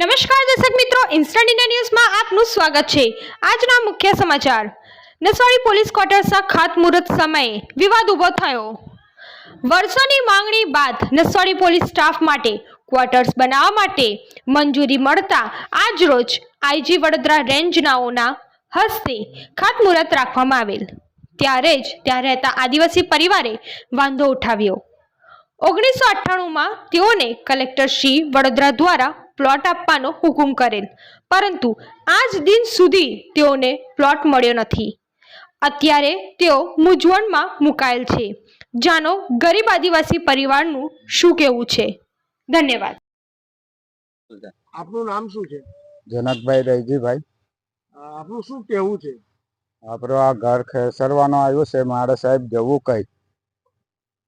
નમસ્કાર દર્શક મિત્રો ઇન્સ્ટન્ટ ઇન્ડિયા ન્યૂઝમાં આપનું સ્વાગત છે. આજના મુખ્ય સમાચાર. નસવાડી પોલીસ ક્વાર્ટર્સના ખાતમુહૂર્ત સમયે વિવાદ ઊભો થયો. વર્ષોની માંગણી બાદ નસવાડી પોલીસ સ્ટાફ માટે ક્વાર્ટર્સ બનાવવા માટે મંજૂરી મળતા આજ રોજ આઈજી વડોદરા રેન્જનાઓના હસ્તે ખાતમુહૂર્ત રાખવામાં આવેલ. ત્યારે જ ત્યાં રહેતા આદિવાસી પરિવારે વાંધો ઉઠાવ્યો. ઓગણીસો અઠ્ઠાણુંમાં તેઓને કલેક્ટર શ્રી વડોદરા દ્વારા પ્લોટ આપવાનો હુકુમ કરેલ. પરંતુ આજ દિન સુધી તેઓને પ્લોટ મળ્યો નથી. અત્યારે તેઓ મૂંઝવણમાં મુકાયેલ છે. જાનો ગરીબ આદિવાસી પરિવારનું શું કહેવું છે? ધન્યવાદ. આપનું નામ શું છે? જનકભાઈ રૈજીભાઈ. આપનું શું કહેવું છે? આપણો આ ઘર ખેસરવાનો આવ્યો છે મારે સાહેબ જવું કઈ.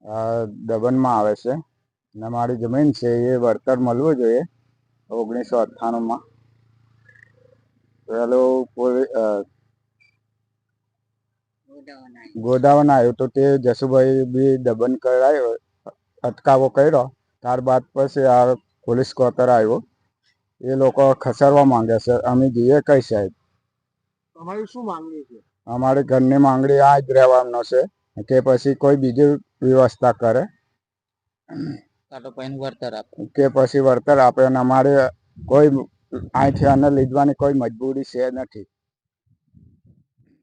આ દબનમાં આવે છે. ને મારી જમીન છે એ વળતર મળવું જોઈએ. ઓગણીસો અઠ્ઠાણુંમાં. પેલું ગોદાવન આવ્યું તો તે જસુભાઈ બી દબન કરાયો અટકાવો કર્યો. ત્યારબાદ પછી આ પોલીસ ક્વાર્ટર આવ્યો. એ લોકો ખસેડવા માંગે છે. અમે જઈએ કઈ સાહેબ? અમારી શું માંગણી છે? અમારી ઘરની માંગણી આ જ રહેવાનો છે કે પછી કોઈ બીજી વ્યવસ્થા કરે. કાં તો પછી વળતર આપે કે પછી વળતર આપે અને અમારે કોઈ અહીંથી આને લીધવાની કોઈ મજબૂરી છે નથી.